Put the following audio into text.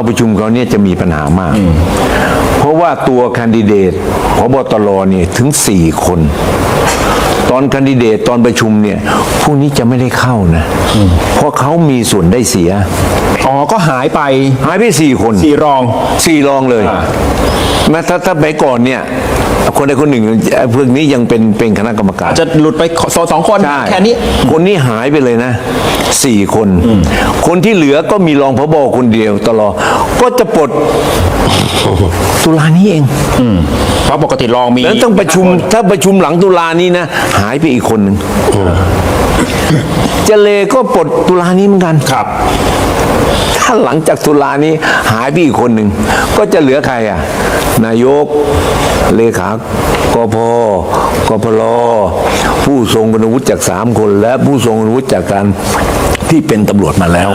เอาประชุมเขาเนี่ยจะมีปัญหามาก เพราะว่าตัวแคนดิเดตพบตรเนี่ยถึงสี่คน ตอนแคนดิเดตตอนประชุมเนี่ยพวกนี้จะไม่ได้เข้านะ เพราะเขามีส่วนได้เสีย อ๋อ ก็หายไปหายไปสี่คนสี่รองสี่รองเลยอ่า แม้ถ้าถ้าไปก่อนเนี่ยคนใดคนหนึ่งไอ้พวกนี้ยังเป็นเป็นคณะกรรมการ จะหลุดไปสองสองคนใช่แค่นี้ คนนี้หายไปเลยนะสี่คน คนที่เหลือก็มีรองพบคนเดียวตลอดก็จะปลดตุลานี้เอง เพราะปกติรองมีแล้วต้องประชุมถ้าประชุมหลังตุลานี้นะ หายไปอีกคนหนึ่งเจเลก็ปลดตุลานี้เหมือนกันครับ ถ้าหลังจากตุลานี้หายไปอีกคนหนึ่งก็จะเหลือใครอะ นายกเลขากพกพลผู้ทรงคุณวุฒิจากสามคน และผู้ทรงคุณวุฒิจากการที่เป็นตำรวจมาแล้ว